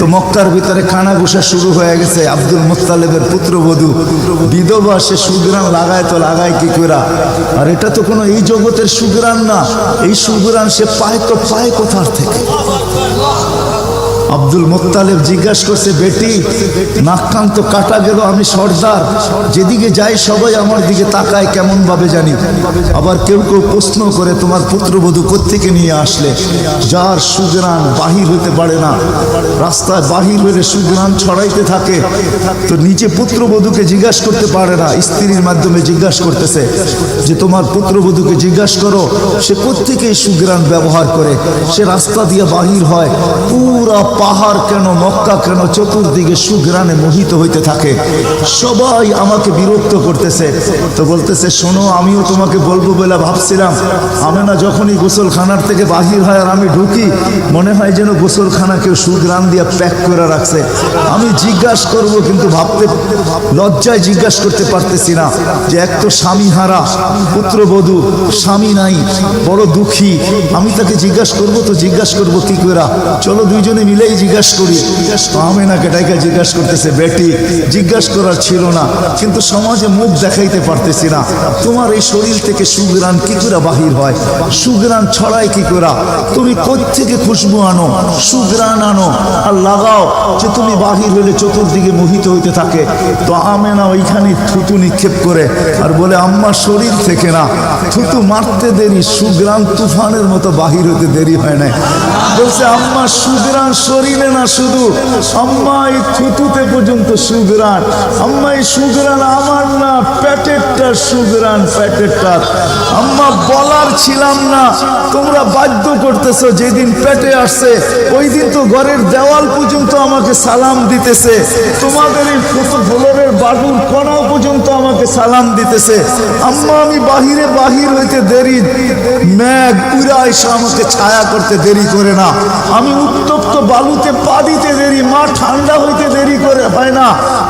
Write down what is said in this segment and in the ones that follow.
তো মক্কার ভিতরে কানা ঘুষা শুরু হয়ে গেছে। আব্দুল মুতালেবের পুত্রবধূ, বিধবা, সে সুগ্রান লাগায় তো লাগায় কি করা আর এটা তো কোনো এই জগতের সুগ্রান না। এই সুগ্রান সে পায় তো পায় কোথার থেকে? আব্দুল মোত্তালেব জিজ্ঞাসা করছে, বেটি নাক্কান তো কাটা গেল, আমি সর্দার। যেদিকে যাই, সবাই আমার দিকে তাকায় কেমন ভাবে জানি। আবার কেউ কেউ প্রশ্ন করে, তোমার পুত্রবধূ কোথেকে নিয়ে আসলে? যার সুগ্রাণ বাহির হতে পারে না। রাস্তায় বাহির হলে সুগ্রান ছড়াইতে থাকে। তো নিজে পুত্রবধূকে জিজ্ঞাসা করতে পারে না। স্ত্রীর মাধ্যমে জিজ্ঞাসা করতেছে যে, তোমার পুত্রবধূকে জিজ্ঞাসা করো, সে কোত্থেকে সুগ্রাণ ব্যবহার করে? সে রাস্তা দিয়ে বাহির হয়, পুরা পাহাড় কেন, মক্কা কেন, চতুর্দিকে সুগ্রানে মোহিত হইতে থাকে? সবাই আমাকে বিরক্ত করতেছে। তো বলতেছে, শোনো, আমিও তোমাকে বলব বলে ভাবছিলাম। আমি না যখনই গোসলখানার থেকে বাহির হয় আর আমি ঢুকি, মনে হয় যেন গোসলখানা কেউ সুগ্রান দিয়ে প্যাক করে রাখছে। আমি জিজ্ঞাসা করব, কিন্তু ভাবতে, লজ্জায় জিজ্ঞাসা করতে পারতেছি না যে এক তো স্বামী হারা পুত্রবধূ, স্বামী নাই, বড় দুঃখী। আমি তাকে জিজ্ঞাসা করব, তো জিজ্ঞাসা করব কি করে চলো দুইজনে মিলেই জিজ্ঞাসা করি আমি না কেটাইকে জিজ্ঞাসা করতেছে, বেটি, জিজ্ঞাসা করার ছিল না, কিন্তু সমাজে মুখ দেখাইতে পারতেছি না। তোমার এই শরীর থেকে সুগ্রান কি করে বাহির হয়? সুগ্রান ছড়ায় কি করে? তুমি থেকে খুশবু আনো? সুগ্রান আনো আর লাগাও যে তুমি বাহির হলে চতুর্দিকে মোহিত হইতে থাকে। তো আমেনা ওইখানে থুতু নিক্ষেপ করে আর বলে আম্মার শরীর থেকে না। থুতু মারতে দেরি সুগ্রাণ তুফানের মতো বাহির হতে দেরি হয় না বলছে, আম্মা সুগ্রান শরীরে না শুধু আম্মা এই থুতুতে পর্যন্ত সুগরান আম্মা এই সুগ্রান আমার না প্যাটেরটা সুগরান প্যাটেরটা আম্মা, বলার ছিলাম না, তোমরা বাধ্য করতেছো যেদিন পেটে আসছে ওই দিন তো ঘরের দেওয়াল পর্যন্ত আমাকে সালাম দিতেছে। তোমাদের এই ফ্লোরের বাবুর সালাম দিতেছে, আম্মা, আমি বাহিরে বাহির হইতে দেরি। ম্যাগ উড়া এসে আমাকে ছায়া করতে দেরি করে না। আমি উত্তপ্ত বালুতে পা দিতে দেরি, মা ঠান্ডা হইতে দেরি করে, হয় না?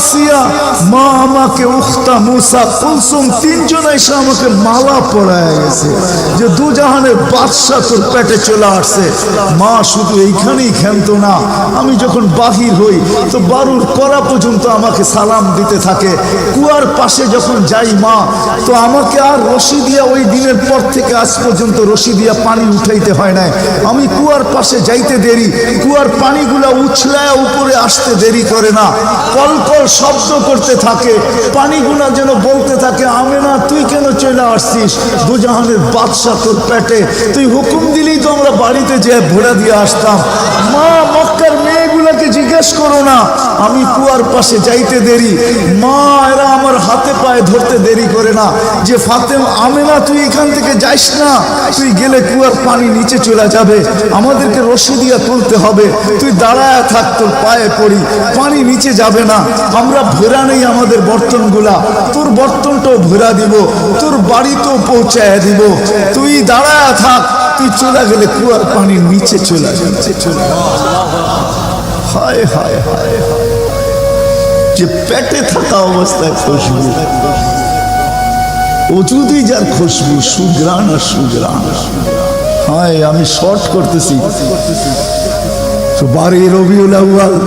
আসিয়া মা আমাকে, উখতা মুসা কুলসুম, তিনজন এসে আমাকে মালা গেছে যে বাদশাহ তোর পেটে চলে আসছে। মা শুধু এইখানেই না, আমি যখন বাহির হই তো বারুর করা পর্যন্ত আমাকে সালাম দিতে থাকে। কুয়ার পাশে যখন যাই মা, তো আমাকে আর রশি দিয়া ওই দিনের পর থেকে আজ পর্যন্ত রশি দিয়া পানি উঠাইতে হয় না আমি কুয়ার পাশে যাইতে দেরি, কুয়ার পানিগুলা উছলায় উপরে আসতে দেরি করে না। কল কল শব্দ করতে থাকে পানিগুলা যেন বলতে থাকে আমি না তুই কেন চলে আসছিস? দুজাহানের বাদশা তোর পেটে। তুই হুকুম দিলেই তো আমরা বাড়িতে যে ভোড়া দিয়ে আসতাম। মা মক্কার মেয়েগুলাকে জিজ্ঞেস করো না। আমি কুয়ার পাশে যাইতে দেরি। মা, এরা আমার হাতে পায়ে ধরতে দেরি করে না। যে ফাতেম, আমেনা, তুই এখান থেকে যাইস না। তুই গেলে কুয়ার পানি নিচে চলে যাবে। আমাদেরকে রশি দিয়া তুলতে হবে। তুই দাঁড়ায় থাক, তোর পায়ে পড়ি। পানি নিচে যাবে না। আমরা ভোরা নেই আমাদের বর্তনগুলা। তোর বর্তনটাও ভোরা দিব। তোর বাড়িতেও পৌঁছায় দিব। তুই দাঁড়ায় থাক। তুই চলে গেলে কুয়ার পানি নিচে চলে যাচ্ছে চলে হায় হায় হায় যে পেটে থাকা অবস্থায় খুশবু। অজুদি যার খুশবু, সুগ্রাণ আর সুগ্রাণ। হায়, আমি শর্ট করতেছি। বারে রবিউল আউয়াল।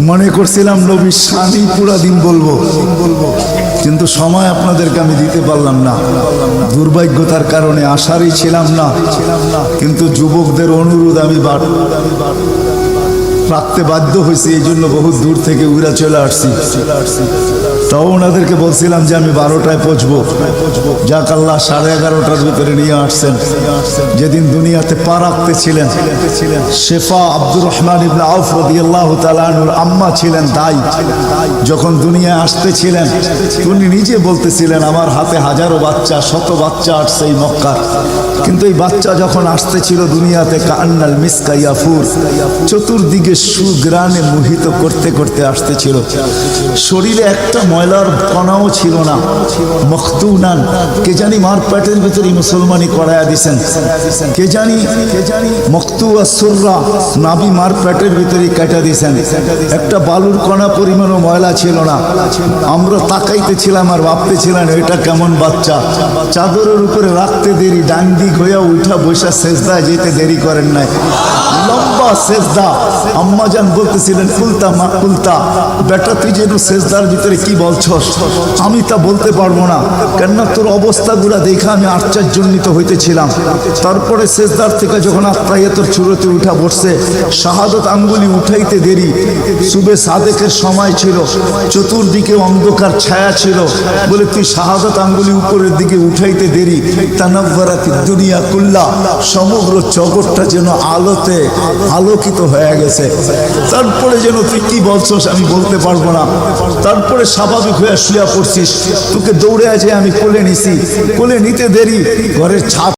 মনে করছিলাম নবীর স্বামী পুরা দিন বলব। কিন্তু সময় আপনাদেরকে আমি দিতে পারলাম না। দুর্ভাগ্যতার কারণে আশারই ছিলাম না। কিন্তু যুবকদের অনুরোধ আমি বার রাখতে বাধ্য হয়েছি এই জন্য বহু দূর থেকে উড়া চলে আসছি। তাও ওনাদেরকে বলছিলাম যে আমি বারোটায় পৌঁছবো। যাক আল্লাহ সাড়ে এগারোটার ভিতরে নিয়ে আসছেন। যেদিন দুনিয়াতে পা রাখতে ছিলেন, শেফা আব্দুর রহমান ইবনে আউফ রাদিয়াল্লাহু তাআলা আনহুর আম্মা ছিলেন দাই যখন দুনিয়ায় আসতেছিলেন উনি নিজে বলতেছিলেন, আমার হাতে হাজারো বাচ্চা, শত বাচ্চা আসছে এই মক্কার। কিন্তু এই বাচ্চা যখন আসতেছিল দুনিয়াতে কান্নাল মিসকা ইয়াফুর, চতুর্দিকে সুগ্রানে মোহিত করতে করতে আসতেছিল। শরীরে একটা ময়লা ময়লার কণাও ছিল না। মখতুনান কে জানি মার পেটের ভিতরে মুসলমানি করায়া দিছেন। কে জানি কে জানি মখতু আসুররা নাবি মার পেটের ভিতরে কাটা দিছেন। একটা বালুর কণা পরিমাণও ময়লা ছিল না। আমরা তাকাইতেছিলাম আর ভাবতেছিলাম, এটা কেমন বাচ্চা? চাদরের উপরে রাখতে দেরি, ডান দিক হইয়া উঠা বৈশা সেজদায় যেতে দেরি করেন নাই। লম্বা সেজদা। আম্মাজান বলতেছিলেন, কুলতা মা, কুলতা, বেটা, তুই যেন সেজদার ভিতরে কি বলছস? আমি তা বলতে পারব না। কেননা তোর অবস্থাগুলা দেখে আমি আশ্চর্যজনিত হইতেছিলাম। তারপরে সেজদার থেকে যখন আত্মাইয়াতর চুরোতে উঠা বসছে, শাহাদত আঙ্গুলি উঠাইতে দেরি। সুবে সাদেকের সময় ছিল। চতুর্দিকে অন্ধকার ছায়া ছিল। বলে তুই শাহাদত আঙ্গুলি উপরের দিকে উঠাইতে দেরি। তানাব্বারাতি দুনিয়া কুল্লা। সমগ্র জগৎটা যেন আলোতে আলোকিত হয়ে গেছে। তারপরে যেন তুই কি বলছস আমি বলতে পারব না। তারপরে স্বাভাবিক হয়ে শুয়া পড়ছিস? তোকে দৌড়ে আছে আমি কোলে নিছি। কোলে নিতে দেরি। ঘরের ছাদ